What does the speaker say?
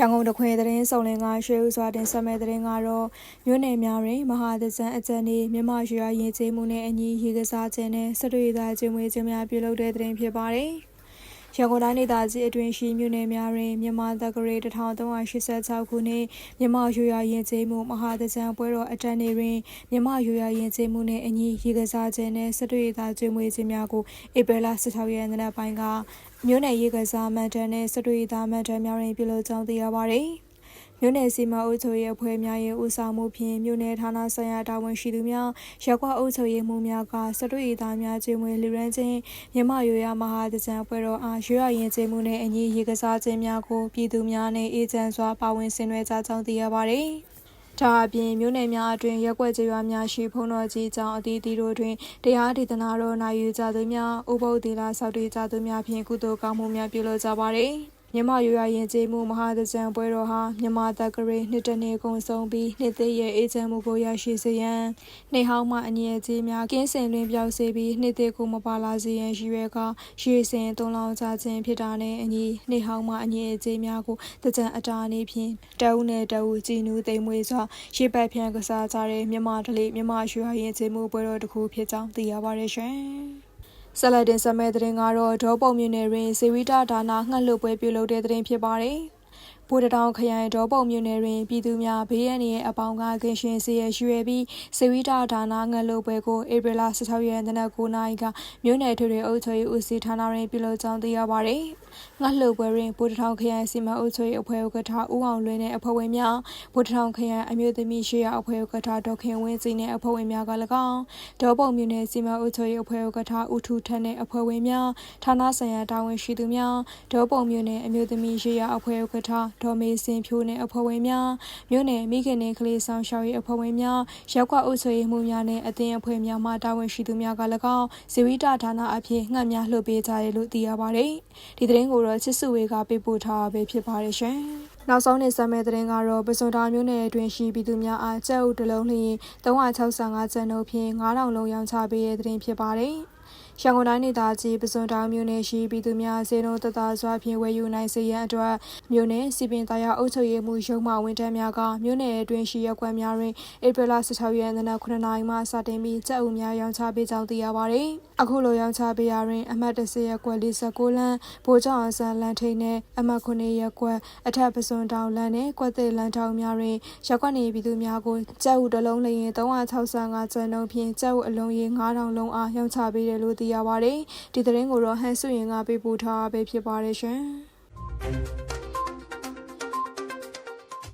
ရန်ကုန်တခွေသတင်းစုံလင်ကရွှေဦးစွာတင်ဆက်မဲ့သတင်းကတော့မြို့နယ်များတွင်မဟာသဇန်အကြံနေမြမရွှေရရင်ကျေးမှုနဲ့အညီရေကစားခြင်းနဲ့စတွေ့သားကျွေးမွေးခြင်းများပြုလုပ်တဲ့သတင်းဖြစ်ပါတယ်။ ရန်ကုန်တိုင်းဒေသကြီးအတွင်းရှိမြို့နယ်များတွင်မြန်မာတက္ကရာ1386ခုနှစ်မြန်မာရွှေရရင်ကျေးမှုမဟာသဇန်ပွဲတော်အတန်းနေတွင်မြန်မာရွှေရရင်ကျေးမှုနဲ့အညီရေကစားခြင်းနဲ့စတွေ့သားကျွေးမွေးခြင်းများကိုဧပြီလ16ရက်နေ့ပိုင်းကမြို့နယ်ရေကစားမှန်တမ်းနဲ့စတွေ့သားမှန်တမ်းများတွင်ပြုလုပ်ကြောင်းသိရပါသည်။ မြို့နယ်စီမံအုပ်ချုပ်ရေးအဖွဲ့များရဲ့ဦးဆောင်မှုဖြင့်မြို့နယ်ဌာနဆိုင်ရာတာဝန်ရှိသူများရက်ကွက်အုပ်ချုပ်ရေးမှူးများကစတွရီသားများကျွေးမွေးလူရန်ချင်းမြမရိုးရမဟာတကြံပွဲတော်အားရွရရင်ကျေးမှုနဲ့အညီရေကစားခြင်းများကိုပြည်သူများနဲ့အေဂျင့်စွာပါဝင်ဆင်နွှဲကြကြောင်းသိရပါတယ်။ဒါအပြင်မြို့နယ်များအတွင်ရက်ွက်ကြေးရွာများရှိဖုံတော်ကြီးကျောင်းအသီးသီးတို့တွင်တရားဒေသနာတော်နိုင်ယူကြသူများဥပုပ်သီလဆောက်တည်ကြသူများဖြင့်ကုသိုလ်ကောင်းမှုများပြုလုပ်ကြပါသည်။ မြန်မာရွရရင်ကျေးမှုမဟာသကြံပွဲတော်ဟာမြန်မာတက္ကရာနှစ်တနေ့ကုန်ဆုံးပြီးနှစ်သိရဲ့အေဂျင့်မှုကိုရရှိစေရန်နေဟောင်းမှအငြင်းကြီးများကင်းစင်တွင်ပြောက်စေပြီးနှစ်သိကိုမပါလာစေရန်ရည်ရွယ်ကရှေ့စဉ်တုံးလောင်းကြခြင်းဖြစ်တာနဲ့အညီနေဟောင်းမှအငြင်းကြီးများကိုတကြံအတာအနေဖြင့်တအုပ်နဲ့တအုပ်ကြည်နူးသိမ်မွေစွာရှေ့ပတ်ဖြန့်ကစားကြတဲ့မြန်မာဒလိမြန်မာရွရရင်ကျေးမှုပွဲတော်တစ်ခုဖြစ်ကြောင်းသိရပါတယ်ရှင် ဆက်လက်တင်ဆက်မဲ့တဲ့တင်ကတော့ဒေါပုံမြင့်နယ်တွင်ဇေဝိတဒါနာငှက်လွတ်ပွဲပြုလုပ်တဲ့တဲ့တင်ဖြစ်ပါတယ်။ ဗိုလ်တထောင်ခရိုင်ဒေါပုံမြို့နယ်တွင်ပြည်သူများဘေးရန်ရဲ့အပေါင်းကကင်းရှင်စီရရွယ်ပြီးစေဝိတာဒါနာငလုတ်ပွဲကိုဧပြီလ16ရက်နေ့နက်9:00နာရီကမြို့နယ်ထွေထွေအုပ်ချုပ်ရေးဦးစီးဌာနတွင်ပြုလုပ်ကြောင်းသိရပါသည်။ငှလုတ်ပွဲတွင်ဗိုလ်တထောင်ခရိုင်စီမံအုပ်ချုပ်ရေးအဖွဲ့ဥက္ကဋ္ဌဦးအောင်လွင်နဲ့အဖွဲ့ဝင်များဗိုလ်တထောင်ခရိုင်အမျိုးသမီးရှေ့ရအဖွဲ့ဥက္ကဋ္ဌဒေါခင်ဝင်းစီနဲ့အဖွဲ့ဝင်များက၎င်းဒေါပုံမြို့နယ်စီမံအုပ်ချုပ်ရေးအဖွဲ့ဥက္ကဋ္ဌဦးထူထက်နဲ့အဖွဲ့ဝင်များဌာနဆိုင်ရာတာဝန်ရှိသူများဒေါပုံမြို့နယ်အမျိုးသမီးရှေ့ရအဖွဲ့ဥက္ကဋ္ဌဒေါ်မေစင်ဖြိုးနဲ့အဖွဲ့ဝင်များမြို့နယ်မိခင်နဲ့ကလေးဆောင်ရှောက်ရေးအဖွဲ့ဝင်များရက်ကွက်အုပ်ချုပ်ရေးမှူးများနဲ့အသင်းအဖွဲ့များမှတာဝန်ရှိသူများက၎င်းဇီဝိတဌာနအဖြစ်ငှက်များလှုပ်ပေးကြတယ်လို့သိရပါတယ်ဒီသတင်းကိုတော့ချစ်စုဝေကပေးပို့ထားပဲဖြစ်ပါတယ်ရှင်နောက်ဆုံးနေဆက်မဲ့တဲ့ရင်ကတော့ပစွန်တာမျိုးနယ်အတွင်းရှိပြည်သူများအားကြက်ဥတလုံးလျင်365ကျန်တို့ဖြင့်9000လုံးရောင်းချပေးတဲ့တဲ့ရင်ဖြစ်ပါတယ်။ ရန်ကုန်တိုင်းဒေသကြီးပစွန်တောင်မြို့နယ်ရှိပြည်သူများစေလုံးတသားစွာဖြင့်ဝယ်ယူနိုင်စေရန်အတွက်မြို့နယ်စီပင်သားရအုပ်ချုပ်ရေးမှူးရုံးမှဝန်ထမ်းများကမြို့နယ်အတွင်းရှိရပ်ကွက်များတွင်ဧပြီလ16ရက်နေ့နက်9:00နာရီမှစတင်ပြီးကြက်ဥများရောင်းချပေးကြောင်းသိရပါသည်။အခုလိုရောင်းချပေးရာတွင် အမှတ်10ရပ်ကွက်49လမ်းဗိုလ်ချုပ်အောင်ဆန်းလမ်းထိပ်နှင့်အမှတ်9ရပ်ကွက်အထက်ပစွန်တောင်လမ်းနှင့်ကွက်သစ်လမ်းထောင်များတွင်ရပ်ကွက်နေပြည်သူများကိုကြက်ဥတစ်လုံးလျင်365ကျန်နှုန်းဖြင့်ကြက်ဥအလုံးရေ9000လုံးအားရောင်းချပေးတယ်လို့သိရပါတယ်။ဒီသတင်းကိုတော့ဟန်စွရင်ကပေးပို့ထားပဲဖြစ်ပါတယ်ရှင်။